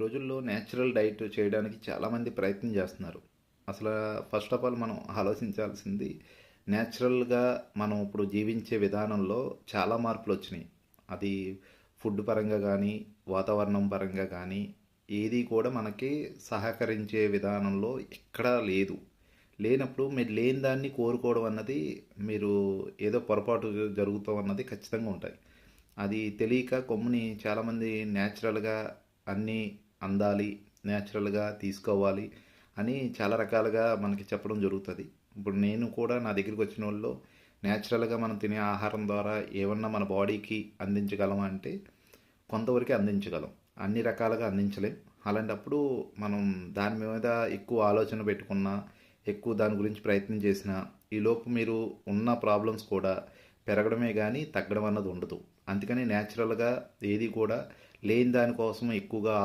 రోజుల్లో natural diet చేయడానికి చాలామంది ప్రయత్నం చేస్తున్నారు. అసలు ఫస్ట్ ఆఫ్ ఆల్ మనం ఆలోచించాల్సింది నేచురల్గా మనం ఇప్పుడు జీవించే విధానంలో చాలా మార్పులు వచ్చినాయి. అది ఫుడ్ పరంగా కానీ వాతావరణం పరంగా కానీ ఏది కూడా మనకి సహకరించే విధానంలో ఎక్కడా లేదు. లేనప్పుడు మీరు లేని దాన్ని కోరుకోవడం అన్నది మీరు ఏదో పొరపాటు జరుగుతాం అన్నది ఖచ్చితంగా ఉంటాయి. అది తెలియక కొమ్ముని చాలామంది న్యాచురల్గా అన్నీ అందాలి న్యాచురల్గా తీసుకోవాలి అని చాలా రకాలుగా మనకి చెప్పడం జరుగుతుంది. ఇప్పుడు నేను కూడా నా దగ్గరికి వచ్చిన వాళ్ళు న్యాచురల్గా మనం తినే ఆహారం ద్వారా ఏమన్నా మన బాడీకి అందించగలమా అంటే కొంతవరకు అందించగలం. అన్ని రకాలుగా అందించలేం. అలాంటప్పుడు మనం దాని మీద ఎక్కువ ఆలోచన పెట్టుకున్నా ఎక్కువ దాని గురించి ప్రయత్నం చేసినా ఈలోపు మీరు ఉన్న ప్రాబ్లమ్స్ కూడా పెరగడమే కానీ తగ్గడం అన్నది ఉండదు. అందుకని న్యాచురల్గా ఏది కూడా లేని దానికోసం ఎక్కువగా